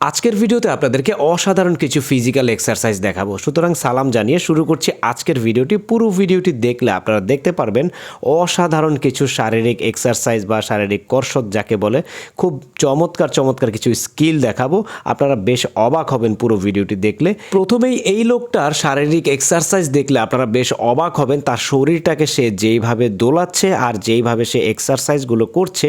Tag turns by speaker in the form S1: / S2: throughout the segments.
S1: আজকের ভিডিওতে আপনাদেরকে অসাধারণ কিছু ফিজিক্যাল এক্সারসাইজ দেখাবো। সুতরাং সালাম জানিয়ে শুরু করছি আজকের ভিডিওটি। পুরো ভিডিওটি দেখলে আপনারা দেখতে পারবেন অসাধারণ কিছু শারীরিক এক্সারসাইজ বা শারীরিক কসরত যাকে বলে। খুব চমৎকার চমৎকার কিছু স্কিল দেখাবো। আপনারা বেশ অবাক হবেন পুরো ভিডিওটি দেখলে। প্রথমেই এই লোকটার শারীরিক এক্সারসাইজ দেখলে আপনারা বেশ অবাক হবেন। তার শরীরটাকে সে যেইভাবে দোলাচ্ছে আর যেইভাবে সে এক্সারসাইজগুলো করছে,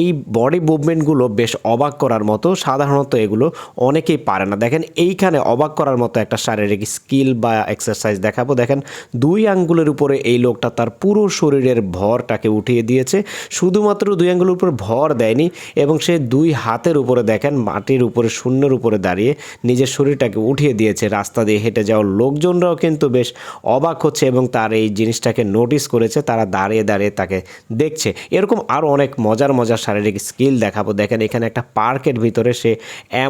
S1: এই বডি মুভমেন্টগুলো বেশ অবাক করার মতো। সাধারণত এগুলো অনেকেই পারে না। দেখেন এইখানে অবাক করার মতো একটা শারীরিক স্কিল বা এক্সারসাইজ দেখাবো। দেখেন দুই আঙ্গুলের উপরে এই লোকটা তার পুরো শরীরের ভরটাকে উঠিয়ে দিয়েছে। শুধুমাত্র দুই আঙ্গুলের উপর ভর দেয়নি এবং সে দুই হাতের উপরে দেখেন মাটির উপরে শূন্যের উপরে দাঁড়িয়ে নিজের শরীরটাকে উঠিয়ে দিয়েছে। রাস্তা দিয়ে হেঁটে যাওয়ার লোকজনরাও কিন্তু বেশ অবাক হচ্ছে এবং তার এই জিনিসটাকে নোটিস করেছে। তারা দাঁড়িয়ে দাঁড়িয়ে তাকে দেখছে। এরকম আরও অনেক মজার মজার শারীরিক স্কিল দেখাবো। দেখেন এখানে একটা পার্কের ভিতরে সে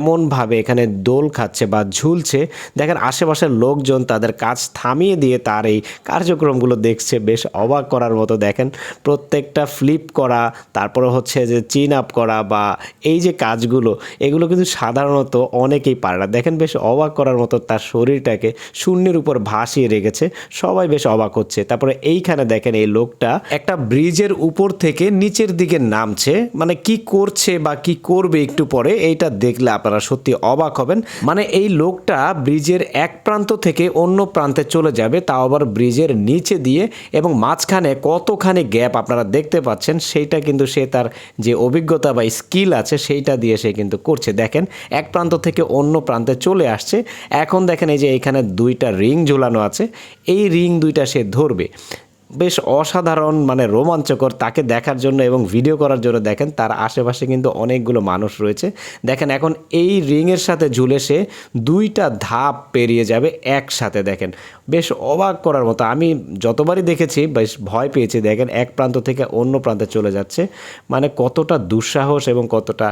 S1: এমনভাবে এখানে দোল খাচ্ছে বা ঝুলছে। দেখেন আশেপাশের লোকজন তাদের কাজ থামিয়ে দিয়ে তার এই কার্যক্রমগুলো দেখছে, বেশ অবাক করার মতো। দেখেন প্রত্যেকটা ফ্লিপ করা, তারপরে হচ্ছে যে চিন আপ করা বা এই যে কাজগুলো, এগুলো কিন্তু সাধারণত অনেকেই পারে না। দেখেন বেশ অবাক করার মতো তার শরীরটাকে শূন্যের উপর ভাসিয়ে রেখেছে। সবাই বেশ অবাক হচ্ছে। তারপরে এইখানে দেখেন এই লোকটা একটা ব্রিজের উপর থেকে নিচের দিকে নামছে। মানে কি করছে বা কি করবে একটু পরে, এইটা দেখলে আপনারা সত্যি অবাক হবেন। মানে এই লোকটা ব্রিজের এক প্রান্ত থেকে অন্য প্রান্তে চলে যাবে, তাও আবার ব্রিজের নিচে দিয়ে এবং মাঝখানে কতখানি গ্যাপ আপনারা দেখতে পাচ্ছেন, সেইটা কিন্তু সে তার যে অভিজ্ঞতা বা স্কিল আছে, সেইটা দিয়ে সে কিন্তু করছে। দেখেন, এক প্রান্ত থেকে অন্য প্রান্তে চলে আসছে। এখন দেখেন এই যে এখানে দুইটা রিং ঝুলানো আছে। এই রিং দুইটা সে ধরবে। বেশ অসাধারণ মানে রোমাঞ্চকর তাকে দেখার জন্য এবং ভিডিও করার জন্য দেখেন, তার আশেপাশে কিন্তু অনেকগুলো মানুষ রয়েছে। দেখেন এখন এই রিংয়ের সাথে ঝুলে সে দুইটা ধাপ পেরিয়ে যাবে একসাথে, দেখেন। বেশ অবাক করার মতো, আমি যতবারই দেখেছি, বেশ ভয় পেয়েছি, দেখেন এক প্রান্ত থেকে অন্য প্রান্তে চলে যাচ্ছে। মানে কতটা দুঃসাহস এবং কতটা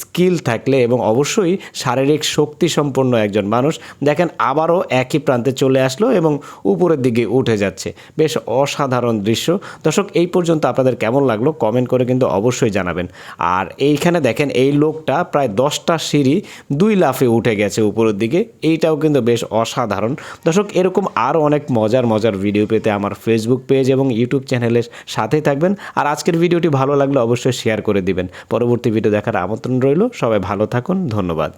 S1: স্কিল থাকলে এবং অবশ্যই শারীরিক শক্তি সম্পন্ন একজন মানুষ, দেখেন আবারও একই প্রান্তে চলে আসলো এবং উপরের দিকে উঠে যাচ্ছে। বেশ অসাধারণ দৃশ্য। দর্শক, এই পর্যন্ত আপনাদের কেমন লাগল কমেন্ট করে কিন্তু অবশ্যই জানাবেন। আর এইখানে দেখেন এই লোকটা প্রায় দশটা সিঁড়ি দুই লাফে উঠে গেছে উপরের দিকে। এইটাও কিন্তু বেশ অসাধারণ। দর্শক, এরকম আরও অনেক মজার মজার ভিডিও পেতে আমার ফেসবুক পেজ এবং ইউটিউব চ্যানেলের সাথেই থাকবেন। আর আজকের ভিডিওটি ভালো লাগলে অবশ্যই শেয়ার করে দিবেন। পরবর্তী ভিডিও দেখার আমন্ত্রণ রইল। সবাই ভালো থাকুন। ধন্যবাদ।